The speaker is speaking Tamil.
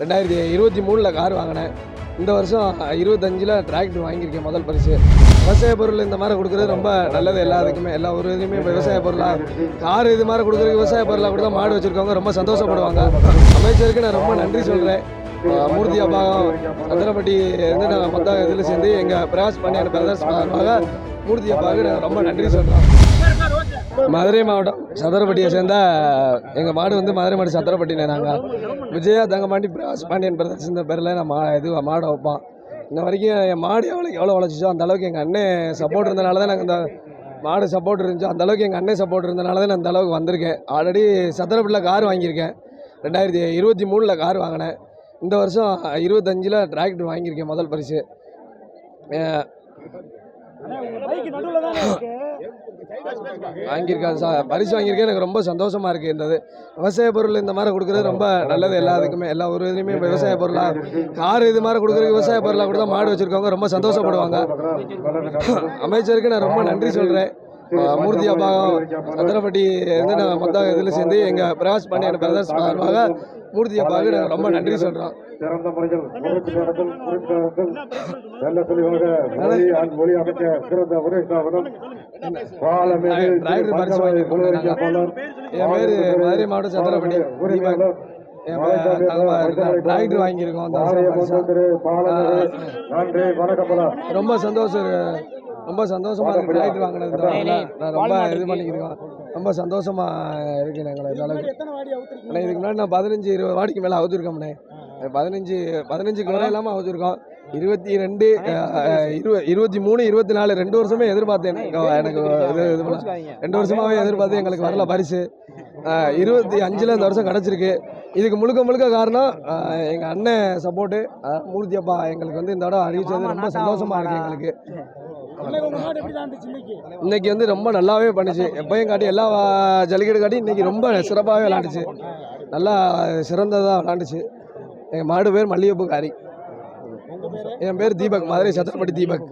ரெண்டாயிரத்தி இருபத்தி மூணில் கார் வாங்கினேன். இந்த வருஷம் இருபத்தஞ்சில் டிராக்டர் வாங்கியிருக்கேன் முதல் பரிசு. விவசாய பொருள் இந்த மாதிரி கொடுக்குறது ரொம்ப நல்லது எல்லாத்துக்குமே எல்லா ஒரு இதுவுமே விவசாய பொருளாக கார் இது மாதிரி கொடுக்குறதுக்கு விவசாய பொருளாக கொடுத்தா மாடு வச்சுருக்கவங்க ரொம்ப சந்தோஷப்படுவாங்க. அமைச்சருக்கு நான் ரொம்ப நன்றி சொல்கிறேன் மூர்த்தி அப்பாவும் சந்திரப்பட்டி வந்து நாங்கள் மொத்த இதில் சேர்ந்து எங்கள் பிரகாஷ் பாண்டியன் பிரதர்ஸ் மூர்த்தி அப்பாவுக்கு நான் ரொம்ப நன்றி சொல்கிறோம் மதுரை மாவட்டம் சதுரப்பட்டியை சேர்ந்த எங்கள் மாடு வந்து மதுரை மாடு சத்திரப்பட்டினே நாங்கள் விஜயா தங்கமாண்டி பிரகாஷ் பாண்டியன் பிரதர்ஸ் இந்த பேரில் நான் மா இது மாடை வைப்போம். இன்ன வரைக்கும் என் மாடு எவ்வளோ எவ்வளோ உழைச்சிச்சோ அந்த அளவுக்கு எங்கள் அண்ணன் சப்போர்ட் இருந்தனால தான் நாங்கள் இந்த மாடு சப்போர்ட் இருந்துச்சோ அந்தளவுக்கு எங்கள் அண்ணன் சப்போர்ட் இருந்தனால தான் நான் அந்தளவுக்கு வந்திருக்கேன். ஆல்ரெடி சதுரப்பட்டியில் கார் வாங்கியிருக்கேன். ரெண்டாயிரத்தி இருபத்தி மூணில் கார் வாங்கினேன். இந்த வருஷம் இருபத்தஞ்சில் டிராக்டர் வாங்கியிருக்கேன் முதல் பரிசு. அஹ் வாங்கியிருக்கேன் சா பரிசு வாங்கியிருக்கேன். எனக்கு ரொம்ப சந்தோஷமாக இருக்குது இந்த இது. விவசாய பொருள் இந்த மாதிரி கொடுக்குறது ரொம்ப நல்லது எல்லாத்துக்குமே. எல்லா ஒரு இதுலேயுமே விவசாய பொருளாக கார் இது மாதிரி கொடுக்குறது விவசாய பொருளாக கொடுத்தா மாடு வச்சுருக்கவங்க ரொம்ப சந்தோஷப்படுவாங்க. அமைச்சருக்கு நான் ரொம்ப நன்றி சொல்கிறேன் மூர்த்தி அப்பாவும் சந்திரப்பட்டி வந்து நான் மொத்த இதில் சேர்ந்து எங்கள் பிரகாஷ் பாண்டியன் பிரதர்ஸ் சார்பாக மூர்த்தி அப்பாவுக்கு நான் ரொம்ப நன்றி சொல்கிறோம் நல்ல தெளிவாக மொழி மொழி அமைக்க சிறந்த உரை ஸ்தாபனம் பாலமேடு டிராக்டர் பரிசு வாங்கியிருக்கோம் என் பேர் மதுரை மாவட்டம் சந்திரப்பட்டி உரிமையாளர் நாங்கள் டிராக்டர் வாங்கியிருக்கோம். ரொம்ப சந்தோஷம். ரொம்ப சந்தோஷமா இருக்கு. டிராக்டர் வாங்கினதுனால நான் ரொம்ப இது பண்ணிக்கிறோம் ரொம்ப சந்தோஷமா இருக்கு எங்களை இந்த அளவுக்கு. ஆனால் இதுக்கு முன்னாடி நான் பதினஞ்சு இருபது வாடிக்கு மேலே அவுத்திருக்கோம்ண்ணே பதினஞ்சு பதினஞ்சு கிலோ இல்லாமல் அவுத்திருக்கோம். இருபத்தி ரெண்டு அஹ், இரு இருபத்தி மூணு இருபத்தி நாலு ரெண்டு வருஷமே எதிர்பார்த்தேன். எனக்கு எனக்கு இது இது பண்ண- ரெண்டு வருஷமாவே எதிர்பார்த்து எங்களுக்கு வரல பரிசு. இருபத்தி அஞ்சில் இந்த வருஷம் கிடச்சிருக்கு. இதுக்கு முழுக்க முழுக்க காரணம் எங்கள் அண்ணன் சப்போர்ட்டு. மூர்த்தி அப்பா எங்களுக்கு வந்து இந்த தடவை அறிவிச்சது ரொம்ப சந்தோஷமா இருக்கு எங்களுக்கு. இன்னைக்கு? வந்து ரொம்ப நல்லாவே பண்ணுச்சு. எப்பயும் காட்டி எல்லா ஜல்லிக்கட்டு காட்டி இன்னைக்கு ரொம்ப சிறப்பாகவே விளாண்டுச்சு நல்லா சிறந்ததாக விளாண்டுச்சு எங்கள் மாடு பேர் மல்லிகைப்பூ காரி. என் பேர் தீபக் மதுரை சத்திரப்பட்டி தீபக்.